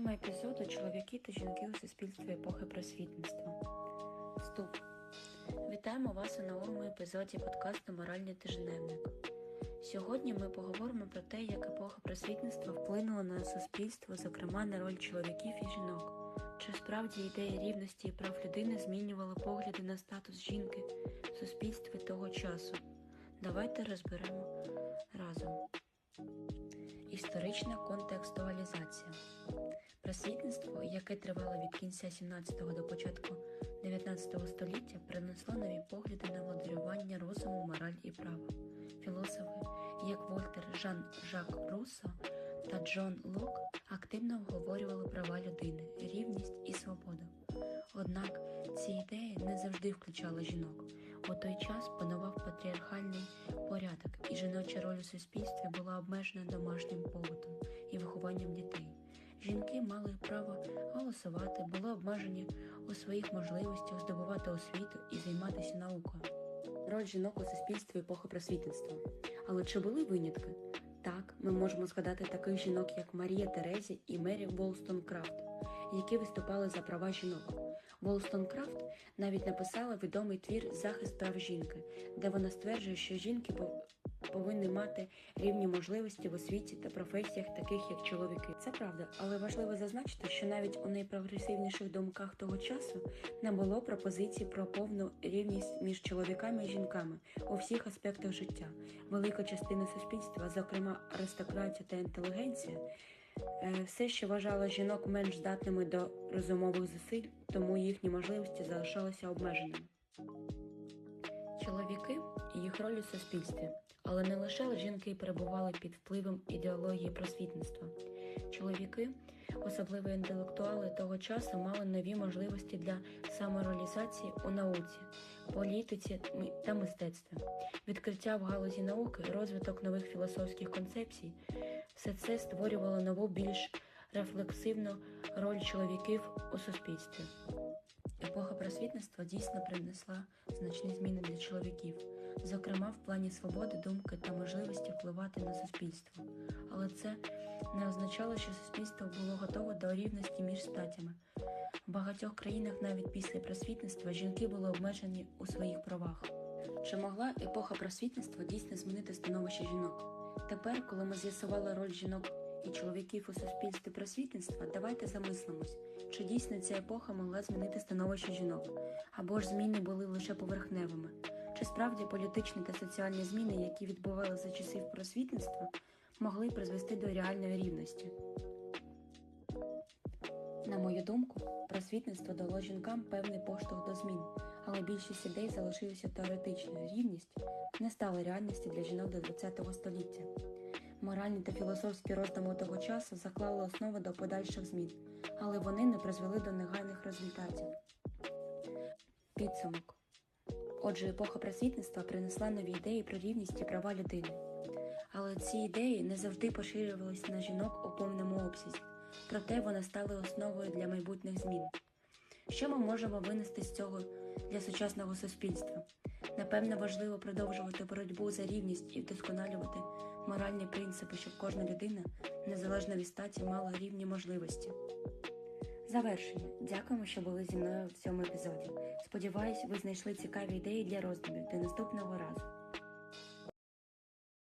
Тема епізоду чоловіки та жінки у суспільстві епохи просвітництва. Вступ. Вітаємо вас у новому епізоді подкасту Моральний тижневник. Сьогодні ми поговоримо про те, як епоха просвітництва вплинула на суспільство, зокрема на роль чоловіків і жінок. Чи справді ідея рівності і прав людини змінювала погляди на статус жінки в суспільстві того часу? Давайте розберемо разом. Історична контекстуалізація. Просвітництво, яке тривало від кінця 17 до початку 19 століття, принесло нові погляди на моделювання розуму, мораль і права. Філософи, як Вольтер Жан Жак Руссо та Джон Лок, активно обговорювали права людини, рівність і свободу. Однак ці ідеї не завжди включали жінок. У той час панував патріархальний порядок, і жіноча роль у суспільстві була обмежена домашнім побутом і вихованням дітей. Жінки мали право голосувати, були обмежені у своїх можливостях здобувати освіту і займатися наукою. Роль жінок у суспільстві епохи просвітництва. Але чи були винятки? Так, ми можемо згадати таких жінок, як Марія Терезі і Мері Волстонкрафт, які виступали за права жінок. Волстонкрафт навіть написала відомий твір Захист прав жінки, де вона стверджує, що жінки повинні мати рівні можливості в освіті та професіях, таких як чоловіки. Це правда, але важливо зазначити, що навіть у найпрогресивніших думках того часу не було пропозицій про повну рівність між чоловіками і жінками у всіх аспектах життя. Велика частина суспільства, зокрема аристократія та інтелігенція, е, все ще вважала жінок менш здатними до розумових зусиль, тому їхні можливості залишалися обмеженими. Чоловіки і їх роль у суспільстві, але не лише жінки перебували під впливом ідеології просвітництва. Чоловіки, особливо інтелектуали того часу, мали нові можливості для самореалізації у науці, політиці та мистецтві, відкриття в галузі науки, розвиток нових філософських концепцій. Все це створювало нову більш рефлексивну роль чоловіків у суспільстві. Епоха просвітництва дійсно принесла значні зміни для чоловіків, зокрема в плані свободи, думки та можливості впливати на суспільство. Але це не означало, що суспільство було готове до рівності між статями. В багатьох країнах навіть після просвітництва жінки були обмежені у своїх правах. Чи могла епоха просвітництва дійсно змінити становище жінок? Тепер, коли ми з'ясували роль жінок і чоловіків у суспільстві просвітництва, давайте замислимось, чи дійсно ця епоха могла змінити становище жінок, або ж зміни були лише поверхневими, чи справді політичні та соціальні зміни, які відбувалися за часів просвітництва, могли призвести до реальної рівності. На мою думку, просвітництво дало жінкам певний поштовх до змін, але більшість ідей залишилися теоретичною. Рівність не стала реальністю для жінок до ХХ століття. Моральні та філософські роздуми того часу заклали основи до подальших змін, але вони не призвели до негайних результатів. Підсумок. Отже, епоха просвітництва принесла нові ідеї про рівність і права людини. Але ці ідеї не завжди поширювалися на жінок у повному обсязі, проте вони стали основою для майбутніх змін. Що ми можемо винести з цього для сучасного суспільства? Напевно, важливо продовжувати боротьбу за рівність і вдосконалювати моральні принципи, щоб кожна людина, незалежно від статі, мала рівні можливості. Завершення. Дякуємо, що були зі мною в цьому епізоді. Сподіваюсь, ви знайшли цікаві ідеї для роздумів до наступного разу.